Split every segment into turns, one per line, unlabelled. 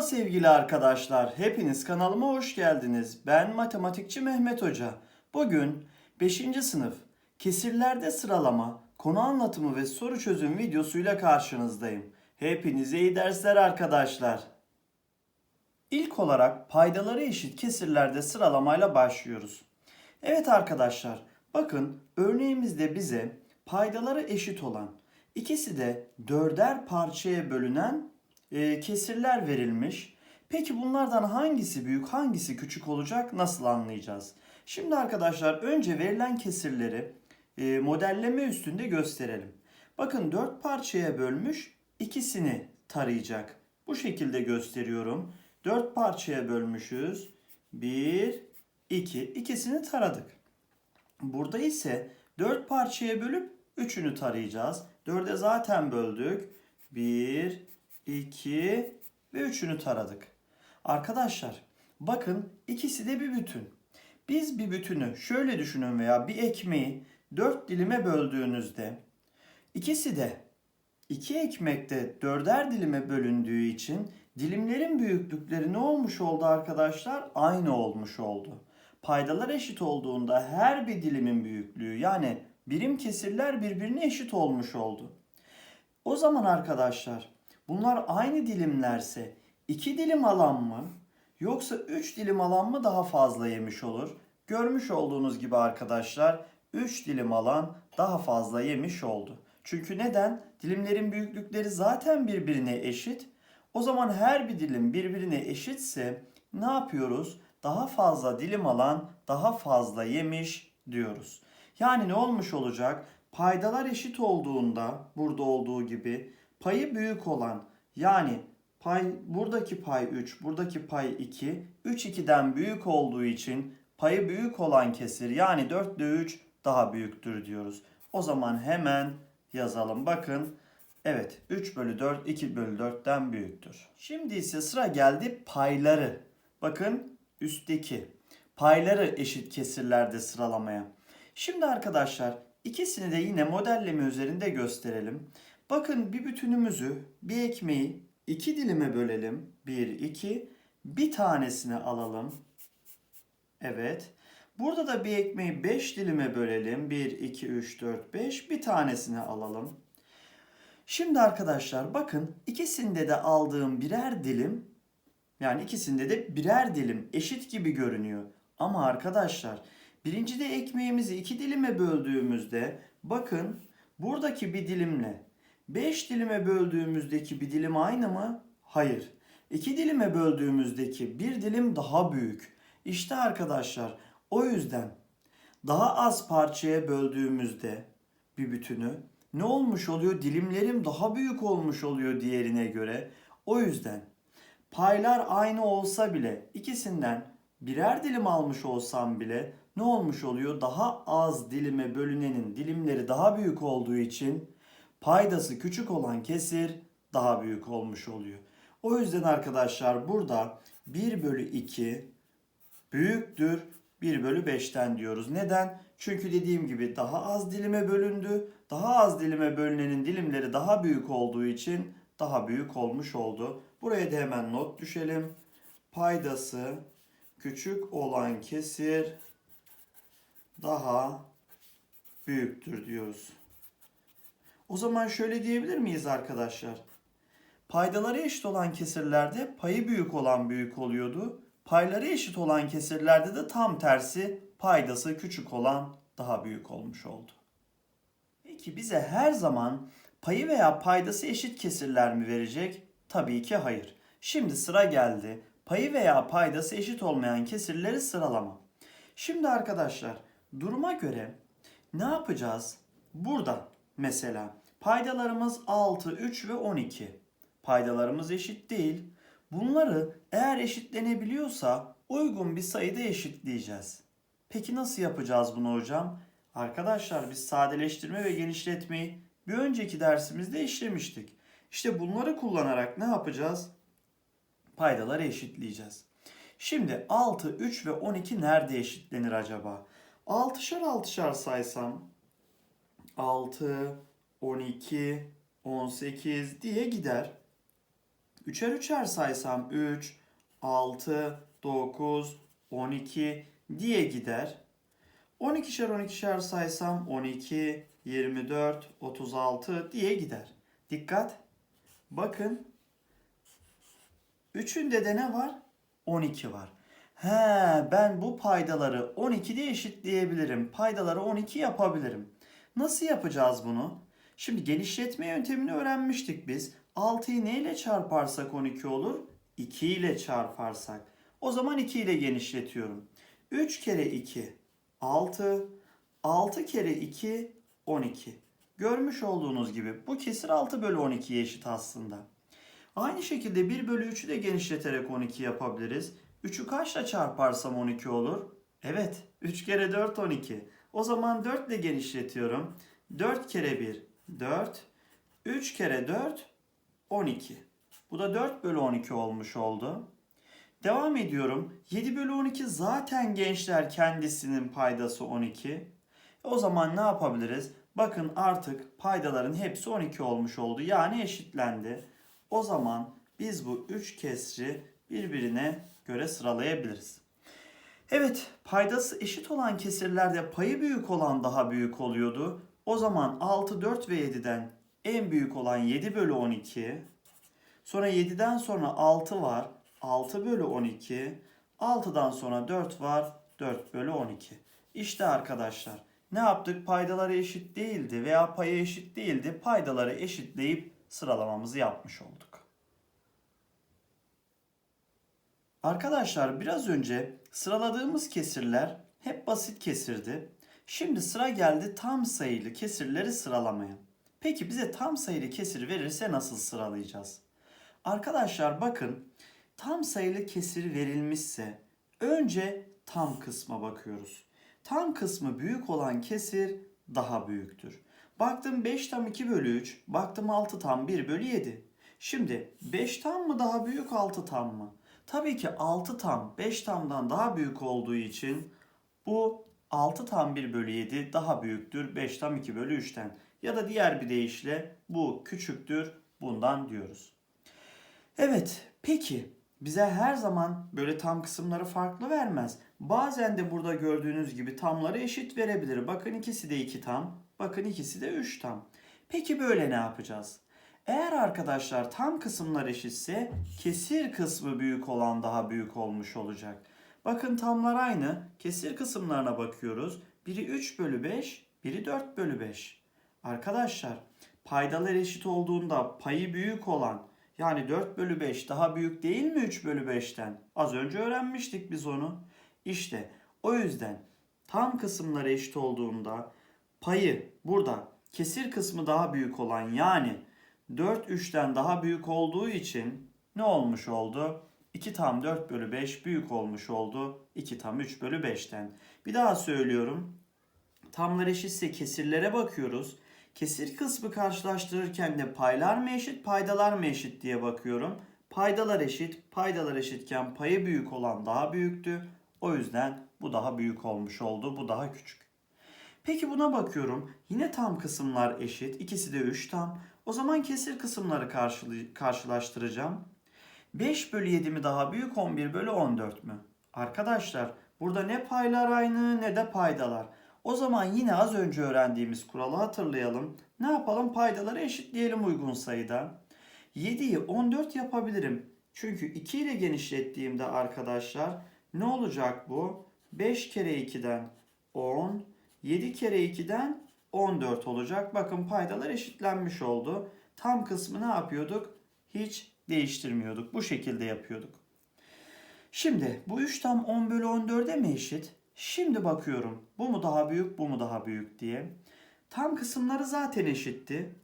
Merhaba sevgili arkadaşlar. Hepiniz kanalıma hoş geldiniz. Ben matematikçi Mehmet Hoca. Bugün 5. sınıf kesirlerde sıralama, konu anlatımı ve soru çözüm videosuyla karşınızdayım. Hepinize iyi dersler arkadaşlar. İlk olarak paydaları eşit kesirlerde sıralamayla başlıyoruz. Evet arkadaşlar, bakın örneğimizde bize paydaları eşit olan, ikisi de dörder parçaya bölünen e, kesirler verilmiş. Peki bunlardan hangisi büyük, hangisi küçük olacak? Nasıl anlayacağız? Şimdi arkadaşlar önce verilen kesirleri e, modelleme üstünde gösterelim. Bakın dört parçaya bölmüş, ikisini tarayacak. Bu şekilde gösteriyorum. Dört parçaya bölmüşüz. Bir, iki. İkisini taradık. Burada ise dört parçaya bölüp üçünü tarayacağız. Dörde zaten böldük. Bir, 2 ve 3'ünü taradık. Arkadaşlar bakın ikisi de bir bütün. Biz bir bütünü şöyle düşünün veya bir ekmeği 4 dilime böldüğünüzde ikisi de iki ekmekte dörder dilime bölündüğü için dilimlerin büyüklükleri ne olmuş oldu arkadaşlar? Aynı olmuş oldu. Paydalar eşit olduğunda her bir dilimin büyüklüğü yani birim kesirler birbirine eşit olmuş oldu. O zaman arkadaşlar Bunlar aynı dilimlerse iki dilim alan mı yoksa üç dilim alan mı daha fazla yemiş olur? Görmüş olduğunuz gibi arkadaşlar 3 dilim alan daha fazla yemiş oldu. Çünkü neden? Dilimlerin büyüklükleri zaten birbirine eşit. O zaman her bir dilim birbirine eşitse ne yapıyoruz? Daha fazla dilim alan daha fazla yemiş diyoruz. Yani ne olmuş olacak? Paydalar eşit olduğunda burada olduğu gibi payı büyük olan yani pay buradaki pay 3, buradaki pay 2, 3 2'den büyük olduğu için payı büyük olan kesir yani 4 ile 3 daha büyüktür diyoruz. O zaman hemen yazalım. Bakın evet 3 bölü 4 2 bölü 4'ten büyüktür. Şimdi ise sıra geldi payları. Bakın üstteki payları eşit kesirlerde sıralamaya. Şimdi arkadaşlar ikisini de yine modelleme üzerinde gösterelim. Bakın bir bütünümüzü, bir ekmeği iki dilime bölelim. Bir, iki. Bir tanesini alalım. Evet. Burada da bir ekmeği 5 dilime bölelim. 1, 2, 3, 4, 5. Bir tanesini alalım. Şimdi arkadaşlar bakın ikisinde de aldığım birer dilim yani ikisinde de birer dilim eşit gibi görünüyor. Ama arkadaşlar birincide ekmeğimizi iki dilime böldüğümüzde bakın buradaki bir dilimle 5 dilime böldüğümüzdeki bir dilim aynı mı? Hayır. 2 dilime böldüğümüzdeki bir dilim daha büyük. İşte arkadaşlar o yüzden daha az parçaya böldüğümüzde bir bütünü ne olmuş oluyor? Dilimlerim daha büyük olmuş oluyor diğerine göre. O yüzden paylar aynı olsa bile ikisinden birer dilim almış olsam bile ne olmuş oluyor? Daha az dilime bölünenin dilimleri daha büyük olduğu için paydası küçük olan kesir daha büyük olmuş oluyor. O yüzden arkadaşlar burada 1 bölü 2 büyüktür 1 bölü 5'ten diyoruz. Neden? Çünkü dediğim gibi daha az dilime bölündü. Daha az dilime bölünenin dilimleri daha büyük olduğu için daha büyük olmuş oldu. Buraya da hemen not düşelim. Paydası küçük olan kesir daha büyüktür diyoruz. O zaman şöyle diyebilir miyiz arkadaşlar? Paydaları eşit olan kesirlerde payı büyük olan büyük oluyordu. Payları eşit olan kesirlerde de tam tersi paydası küçük olan daha büyük olmuş oldu. Peki bize her zaman payı veya paydası eşit kesirler mi verecek? Tabii ki hayır. Şimdi sıra geldi. Payı veya paydası eşit olmayan kesirleri sıralama. Şimdi arkadaşlar duruma göre ne yapacağız? Burada mesela Paydalarımız 6, 3 ve 12. Paydalarımız eşit değil. Bunları eğer eşitlenebiliyorsa uygun bir sayıda eşitleyeceğiz. Peki nasıl yapacağız bunu hocam? Arkadaşlar biz sadeleştirme ve genişletmeyi bir önceki dersimizde işlemiştik. İşte bunları kullanarak ne yapacağız? Paydaları eşitleyeceğiz. Şimdi 6, 3 ve 12 nerede eşitlenir acaba? 6'şar 6'şar saysam 6, 12, 18 diye gider. Üçer üçer saysam 3, 6, 9, 12 diye gider. 12'şer 12'şer saysam 12, 24, 36 diye gider. Dikkat. Bakın. Üçünde de ne var? 12 var. He, ben bu paydaları 12'de eşitleyebilirim. Paydaları 12 yapabilirim. Nasıl yapacağız bunu? Şimdi genişletme yöntemini öğrenmiştik biz. 6'yı ne ile çarparsak 12 olur? 2 ile çarparsak. O zaman 2 ile genişletiyorum. 3 kere 2 6 6 kere 2 12. Görmüş olduğunuz gibi bu kesir 6 bölü 12'ye eşit aslında. Aynı şekilde 1 bölü 3'ü de genişleterek 12 yapabiliriz. 3'ü kaçla çarparsam 12 olur? Evet 3 kere 4 12. O zaman 4 ile genişletiyorum. 4 kere 1 4. 3 kere 4 12. Bu da 4 bölü 12 olmuş oldu. Devam ediyorum. 7 bölü 12 zaten gençler kendisinin paydası 12. O zaman ne yapabiliriz? Bakın artık paydaların hepsi 12 olmuş oldu. Yani eşitlendi. O zaman biz bu 3 kesri birbirine göre sıralayabiliriz. Evet, paydası eşit olan kesirlerde payı büyük olan daha büyük oluyordu. O zaman 6, 4 ve 7'den en büyük olan 7 bölü 12. Sonra 7'den sonra 6 var. 6 bölü 12. 6'dan sonra 4 var. 4 bölü 12. İşte arkadaşlar ne yaptık? Paydaları eşit değildi veya payı eşit değildi. Paydaları eşitleyip sıralamamızı yapmış olduk. Arkadaşlar biraz önce sıraladığımız kesirler hep basit kesirdi. Şimdi sıra geldi tam sayılı kesirleri sıralamaya. Peki bize tam sayılı kesir verirse nasıl sıralayacağız? Arkadaşlar bakın tam sayılı kesir verilmişse önce tam kısma bakıyoruz. Tam kısmı büyük olan kesir daha büyüktür. Baktım 5 tam 2 bölü 3, baktım 6 tam 1 bölü 7. Şimdi 5 tam mı daha büyük 6 tam mı? Tabii ki 6 tam 5 tamdan daha büyük olduğu için bu 6 tam 1 bölü 7 daha büyüktür 5 tam 2 bölü 3'ten. Ya da diğer bir deyişle bu küçüktür bundan diyoruz. Evet peki bize her zaman böyle tam kısımları farklı vermez. Bazen de burada gördüğünüz gibi tamları eşit verebilir. Bakın ikisi de 2 tam. Bakın ikisi de 3 tam. Peki böyle ne yapacağız? Eğer arkadaşlar tam kısımlar eşitse kesir kısmı büyük olan daha büyük olmuş olacak. Bakın tamlar aynı. Kesir kısımlarına bakıyoruz. Biri 3 bölü 5, biri 4 bölü 5. Arkadaşlar paydalar eşit olduğunda payı büyük olan yani 4 bölü 5 daha büyük değil mi 3 bölü 5'ten? Az önce öğrenmiştik biz onu. İşte o yüzden tam kısımlar eşit olduğunda payı burada kesir kısmı daha büyük olan yani 4 3'ten daha büyük olduğu için ne olmuş oldu? 2 tam 4 bölü 5 büyük olmuş oldu. 2 tam 3 bölü 5'ten. Bir daha söylüyorum. Tamlar eşitse kesirlere bakıyoruz. Kesir kısmı karşılaştırırken de paylar mı eşit, paydalar mı eşit diye bakıyorum. Paydalar eşit, paydalar eşitken payı büyük olan daha büyüktü. O yüzden bu daha büyük olmuş oldu, bu daha küçük. Peki buna bakıyorum. Yine tam kısımlar eşit. İkisi de 3 tam. O zaman kesir kısımları karşılaştıracağım. 5 bölü 7 mi daha büyük 11 bölü 14 mü? Arkadaşlar burada ne paylar aynı ne de paydalar. O zaman yine az önce öğrendiğimiz kuralı hatırlayalım. Ne yapalım? Paydaları eşitleyelim uygun sayıda. 7'yi 14 yapabilirim. Çünkü 2 ile genişlettiğimde arkadaşlar ne olacak bu? 5 kere 2'den 10, 7 kere 2'den 14 olacak. Bakın paydalar eşitlenmiş oldu. Tam kısmı ne yapıyorduk? Hiç değiştirmiyorduk. Bu şekilde yapıyorduk. Şimdi bu 3 tam 10 bölü 14'e mi eşit? Şimdi bakıyorum. Bu mu daha büyük, bu mu daha büyük diye. Tam kısımları zaten eşitti.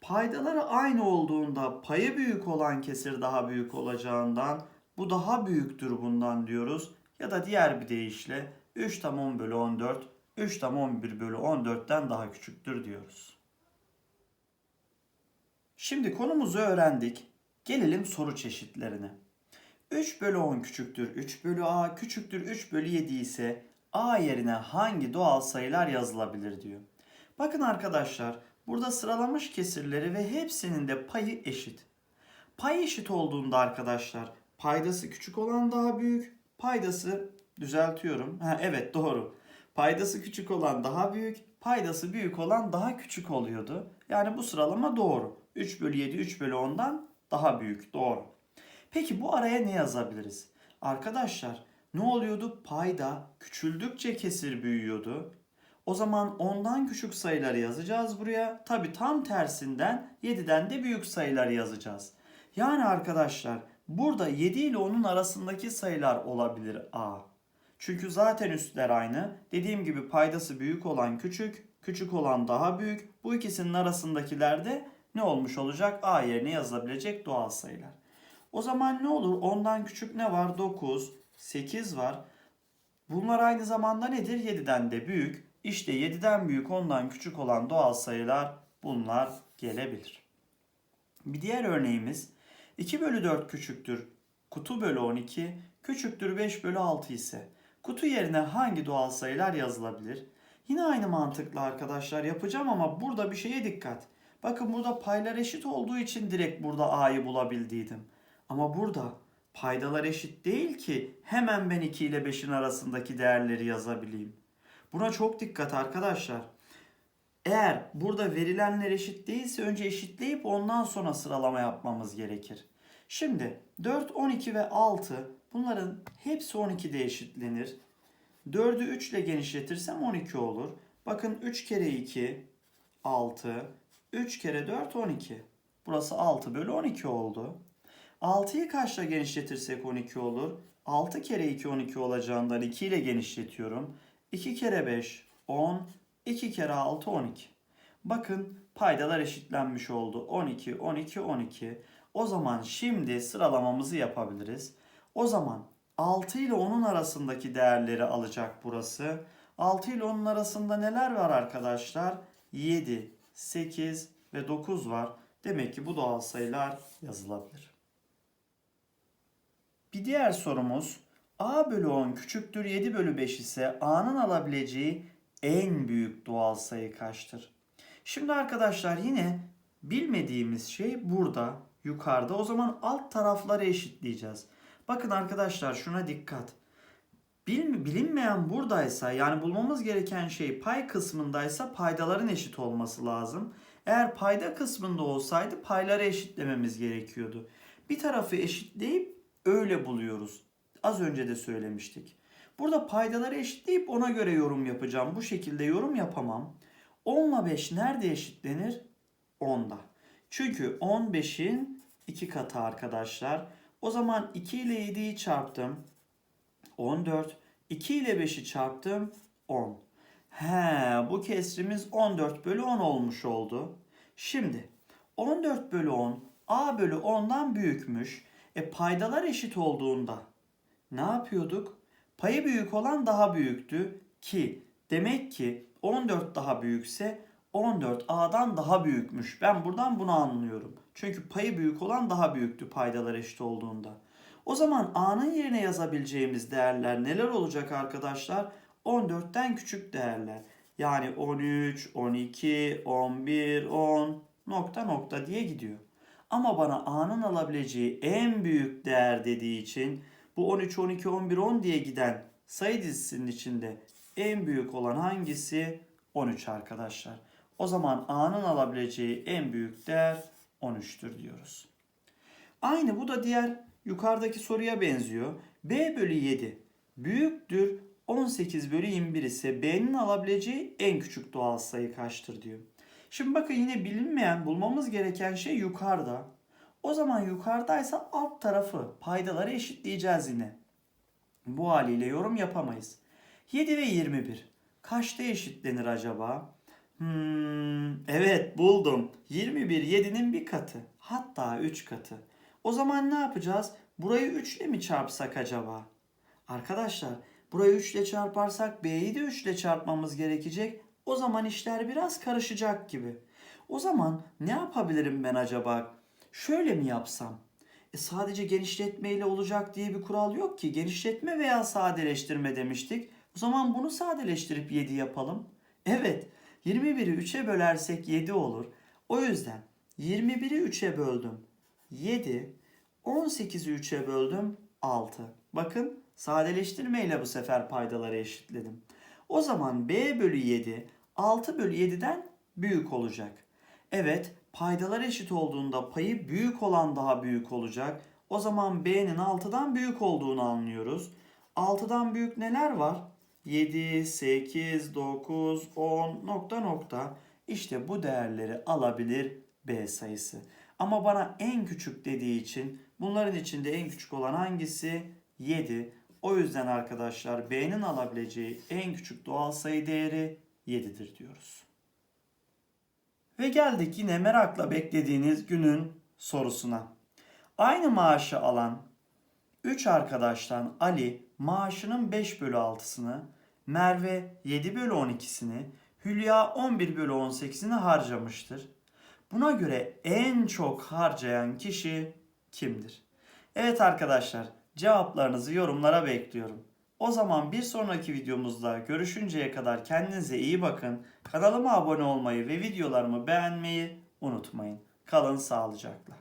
Paydaları aynı olduğunda payı büyük olan kesir daha büyük olacağından bu daha büyüktür bundan diyoruz. Ya da diğer bir deyişle 3 tam 10 bölü 14 3 tam 11 bölü 14'ten daha küçüktür diyoruz. Şimdi konumuzu öğrendik. Gelelim soru çeşitlerine. 3 bölü 10 küçüktür 3 bölü a küçüktür 3 bölü 7 ise a yerine hangi doğal sayılar yazılabilir diyor. Bakın arkadaşlar burada sıralamış kesirleri ve hepsinin de payı eşit. Pay eşit olduğunda arkadaşlar paydası küçük olan daha büyük, paydası düzeltiyorum. Ha, evet doğru. Paydası küçük olan daha büyük, paydası büyük olan daha küçük oluyordu. Yani bu sıralama doğru. 3 bölü 7 3 bölü 10'dan daha büyük doğru. Peki bu araya ne yazabiliriz? Arkadaşlar ne oluyordu? Payda küçüldükçe kesir büyüyordu. O zaman 10'dan küçük sayıları yazacağız buraya. Tabi tam tersinden 7'den de büyük sayıları yazacağız. Yani arkadaşlar burada 7 ile 10'un arasındaki sayılar olabilir A. Çünkü zaten üstler aynı. Dediğim gibi paydası büyük olan küçük, küçük olan daha büyük. Bu ikisinin arasındakiler de ne olmuş olacak? A yerine yazılabilecek doğal sayılar. O zaman ne olur? 10'dan küçük ne var? 9, 8 var. Bunlar aynı zamanda nedir? 7'den de büyük. İşte 7'den büyük 10'dan küçük olan doğal sayılar bunlar gelebilir. Bir diğer örneğimiz 2 bölü 4 küçüktür. Kutu bölü 12 küçüktür 5 bölü 6 ise kutu yerine hangi doğal sayılar yazılabilir? Yine aynı mantıkla arkadaşlar yapacağım ama burada bir şeye dikkat. Bakın burada paylar eşit olduğu için direkt burada A'yı bulabildiydim. Ama burada paydalar eşit değil ki hemen ben 2 ile 5'in arasındaki değerleri yazabileyim. Buna çok dikkat arkadaşlar. Eğer burada verilenler eşit değilse önce eşitleyip ondan sonra sıralama yapmamız gerekir. Şimdi 4, 12 ve 6 bunların hepsi 12'de eşitlenir. 4'ü 3 ile genişletirsem 12 olur. Bakın 3 kere 2 6, 3 kere 4 12. Burası 6 bölü 12 oldu. 6'yı kaçla genişletirsek 12 olur. 6 kere 2 12 olacağından 2 ile genişletiyorum. 2 kere 5 10, 2 kere 6 12. Bakın paydalar eşitlenmiş oldu. 12, 12, 12. O zaman şimdi sıralamamızı yapabiliriz. O zaman 6 ile 10'un arasındaki değerleri alacak burası. 6 ile 10'un arasında neler var arkadaşlar? 7, 8 ve 9 var. Demek ki bu doğal sayılar yazılabilir. Bir diğer sorumuz a bölü 10 küçüktür 7 bölü 5 ise a'nın alabileceği en büyük doğal sayı kaçtır? Şimdi arkadaşlar yine bilmediğimiz şey burada yukarıda. O zaman alt tarafları eşitleyeceğiz. Bakın arkadaşlar şuna dikkat. Bil, bilinmeyen buradaysa yani bulmamız gereken şey pay kısmındaysa paydaların eşit olması lazım. Eğer payda kısmında olsaydı payları eşitlememiz gerekiyordu. Bir tarafı eşitleyip öyle buluyoruz. Az önce de söylemiştik. Burada paydaları eşitleyip ona göre yorum yapacağım. Bu şekilde yorum yapamam. 10 ile 5 nerede eşitlenir? 10'da. Çünkü 15'in 2 katı arkadaşlar. O zaman 2 ile 7'yi çarptım. 14. 2 ile 5'i çarptım. 10. He, bu kesrimiz 14 bölü 10 olmuş oldu. Şimdi 14 bölü 10 a bölü 10'dan büyükmüş. E paydalar eşit olduğunda ne yapıyorduk? Payı büyük olan daha büyüktü ki demek ki 14 daha büyükse 14 a'dan daha büyükmüş. Ben buradan bunu anlıyorum. Çünkü payı büyük olan daha büyüktü paydalar eşit olduğunda. O zaman a'nın yerine yazabileceğimiz değerler neler olacak arkadaşlar? 14'ten küçük değerler. Yani 13, 12, 11, 10 nokta nokta diye gidiyor. Ama bana a'nın alabileceği en büyük değer dediği için bu 13, 12, 11, 10 diye giden sayı dizisinin içinde en büyük olan hangisi? 13 arkadaşlar. O zaman a'nın alabileceği en büyük değer 13'tür diyoruz. Aynı bu da diğer yukarıdaki soruya benziyor. b bölü 7 büyüktür 18 bölü 21 ise b'nin alabileceği en küçük doğal sayı kaçtır diyor. Şimdi bakın yine bilinmeyen bulmamız gereken şey yukarıda. O zaman yukarıdaysa alt tarafı paydaları eşitleyeceğiz yine. Bu haliyle yorum yapamayız. 7 ve 21 kaçta eşitlenir acaba? Hmm, evet buldum. 21 7'nin bir katı. Hatta 3 katı. O zaman ne yapacağız? Burayı 3 ile mi çarpsak acaba? Arkadaşlar burayı 3 ile çarparsak B'yi de 3 ile çarpmamız gerekecek. O zaman işler biraz karışacak gibi. O zaman ne yapabilirim ben acaba? Şöyle mi yapsam? E sadece genişletmeyle olacak diye bir kural yok ki. Genişletme veya sadeleştirme demiştik. O zaman bunu sadeleştirip 7 yapalım. Evet 21'i 3'e bölersek 7 olur. O yüzden 21'i 3'e böldüm. 7. 18'i 3'e böldüm 6. Bakın sadeleştirmeyle bu sefer paydaları eşitledim. O zaman b bölü 7 6 bölü 7'den büyük olacak. Evet paydalar eşit olduğunda payı büyük olan daha büyük olacak. O zaman b'nin 6'dan büyük olduğunu anlıyoruz. 6'dan büyük neler var? 7, 8, 9, 10 nokta nokta. İşte bu değerleri alabilir b sayısı. Ama bana en küçük dediği için bunların içinde en küçük olan hangisi? 7. O yüzden arkadaşlar b'nin alabileceği en küçük doğal sayı değeri 7'dir diyoruz. Ve geldik yine merakla beklediğiniz günün sorusuna. Aynı maaşı alan 3 arkadaştan Ali maaşının 5 bölü 6'sını, Merve 7 bölü 12'sini, Hülya 11 bölü 18'ini harcamıştır. Buna göre en çok harcayan kişi kimdir? Evet arkadaşlar cevaplarınızı yorumlara bekliyorum. O zaman bir sonraki videomuzda görüşünceye kadar kendinize iyi bakın. Kanalıma abone olmayı ve videolarımı beğenmeyi unutmayın. Kalın sağlıcakla.